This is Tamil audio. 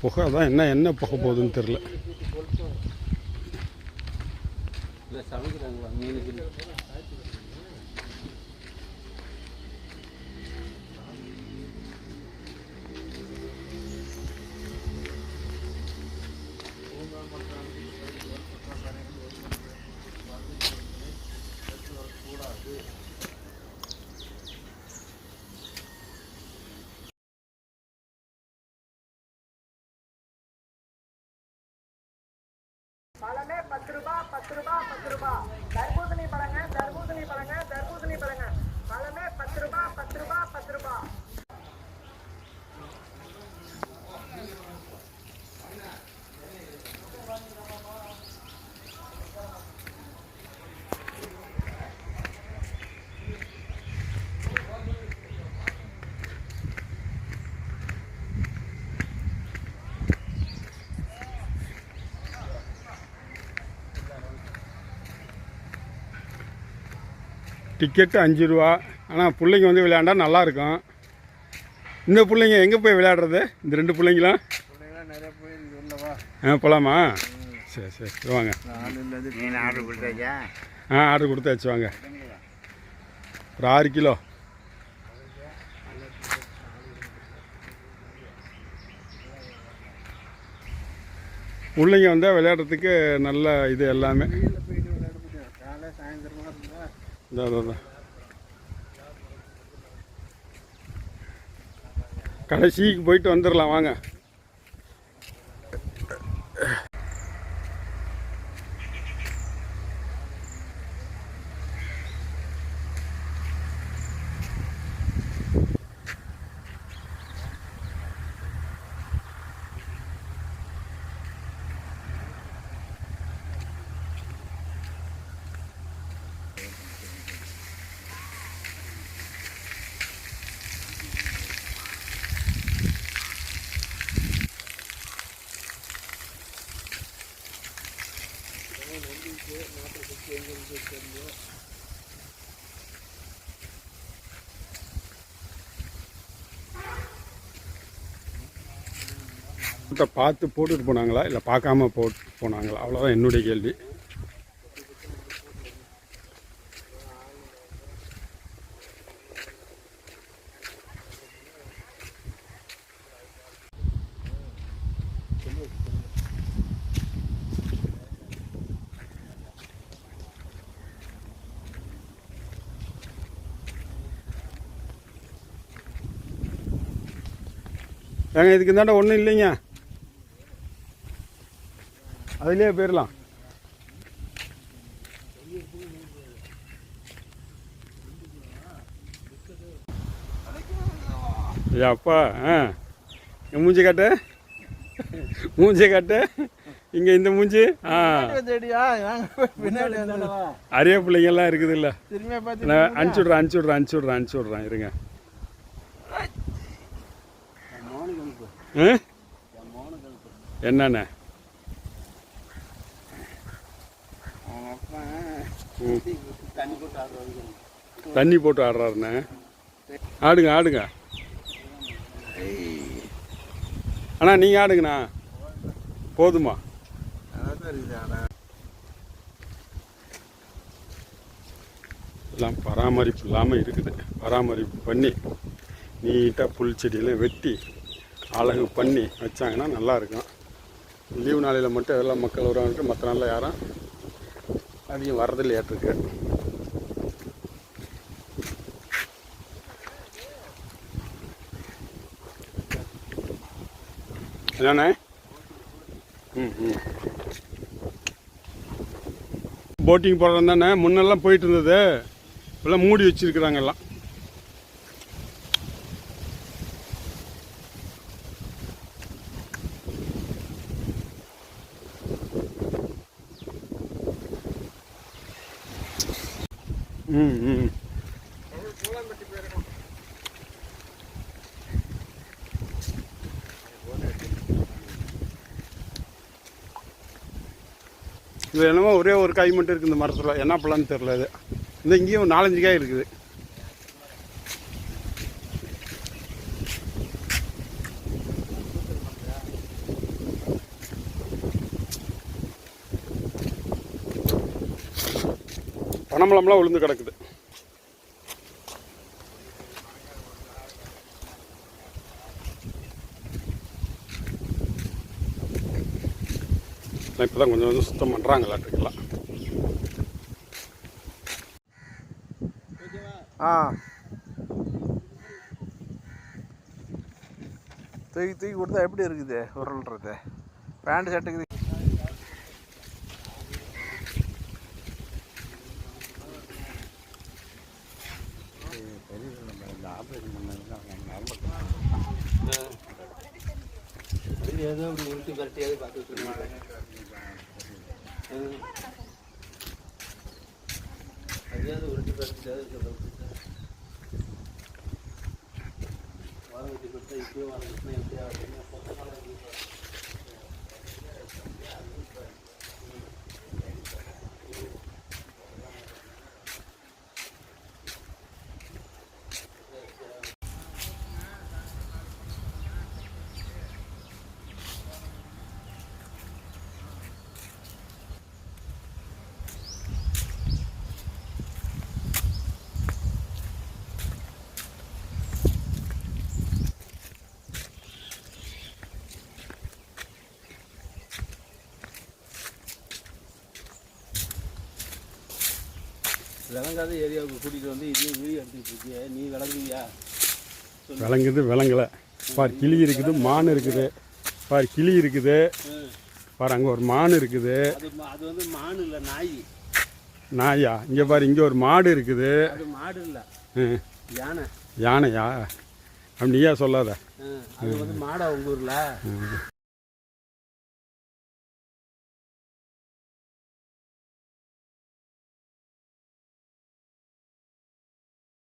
புகை தான் என்ன என்ன புகை போகுதுன்னு தெரில இல்லை சமைக்கிறாங்களா? மீனுக்கு. పత్రుబా పత్రుబా పత్రుబా டிக்கெட்டு அஞ்சு ரூபா. ஆனால் பிள்ளைங்க வந்து விளையாண்டா நல்லாயிருக்கும். இந்த பிள்ளைங்க எங்கே போய் விளையாடுறது? இந்த ரெண்டு பிள்ளைங்களாம் ஆ போகலாமா சரி சரி. சரி, வாங்க. ஆர்டர் கொடுத்தாச்சா ஆ ஆர்டர் கொடுத்தாச்சு. வாங்க. ஒரு ஆறு கிலோ. பிள்ளைங்க வந்தால் விளையாடுறதுக்கு நல்ல இது எல்லாமே. வெயிலில் கடைசிக்கு போயிட்டு வந்துடலாம் வாங்க. பார்த்து போட்டுட்டு போனாங்களா? இல்லை பார்க்காம போட்டு போனாங்களா? அவ்வளோதான் என்னுடைய கேள்வி. ஏங்க இதுக்கு இந்தாண்ட ஒன்றும் இல்லைங்க. அதுலேயே போயிடலாம் அப்பா ஆ. மூஞ்சி காட்டு. மூஞ்சி காட்டு. இங்கே இந்த மூஞ்சி ஆ. அரிய பிள்ளைங்கெல்லாம் இருக்குது இல்லை நான் அனுப்பிச்சி விட்றேன் அனுப்பிச்சி விட்றேன் அனுப்பிச்சி விட்றேன் அனுப்பிச்சி விட்றேன் இருங்க என்னண்ணே அவங்க அப்பா ம். தண்ணி போட்டு ஆடுறாருண்ணே. ஆடுங்க ஆடுங்க. அண்ணா நீங்கள் ஆடுங்கண்ணா. போதுமா? எல்லாம் பராமரிப்பு இல்லாமல் இருக்குது. பராமரிப்பு பண்ணி நீட்டாக புல் செடியெல்லாம் வெட்டி அழகு பண்ணி வச்சாங்கன்னா நல்லா இருக்கும். லீவு நாளையில் மட்டும் எல்லாம் மக்கள் வருவாங்க மற்ற நாளில் யாரும் அதிகம் வரதில்லையாட்டிருக்கு என்னண்ணே? ம் ம். போட்டிங் போடுறது தானே முன்னெல்லாம் போயிட்டு இருந்தது. இப்போல்லாம் மூடி வச்சிருக்கிறாங்க எல்லாம். இது என்னமோ ஒரே ஒரு காய் மட்டும் இருக்குது இந்த மரத்தில். என்ன பழம்னு தெரில இது. இந்த இங்கேயும் ஒரு நாலஞ்சு காய் இருக்குது. பனம்பழம்லாம் விழுந்து கிடக்குது. இப்போ தான் கொஞ்சம் கொஞ்சம் சுத்தம் பண்ணுறாங்களாட்டுருக்கலாம் ஆ. தூக்கி தூக்கி கொடுத்தா எப்படி இருக்குது உருள்றது? பேண்ட் ஷர்ட்டுக்கு ஏதோ அப்படி உருட்டி பரட்டியாவது பார்த்துட்டு இருந்தாங்க அதையாவது உருட்டி பரட்டியாவது சொல்றது வாங்கிட்டு கொடுத்தா இப்பயே வாங்கிட்டு எப்படியா விளங்காத ஏரியாவுக்கு கூட்டிகிட்டு வந்து இதையும் வீடியோ எடுத்துக்கிட்டு இருக்கிய. நீ விளங்குவியா விளங்குது விளங்கலை. பார் கிளி இருக்குது மான் இருக்குது. பார் கிளி இருக்குது. பார் அங்கே ஒரு மான் இருக்குது. அது வந்து மாடு இல்லை நாய். நாயா? இங்கே பாரு இங்கே ஒரு மாடு இருக்குது. மாடு இல்லை. யானை. யானையா? அப்படி நீயா சொல்லாத. அது வந்து மாடா உங்க ஊரில்.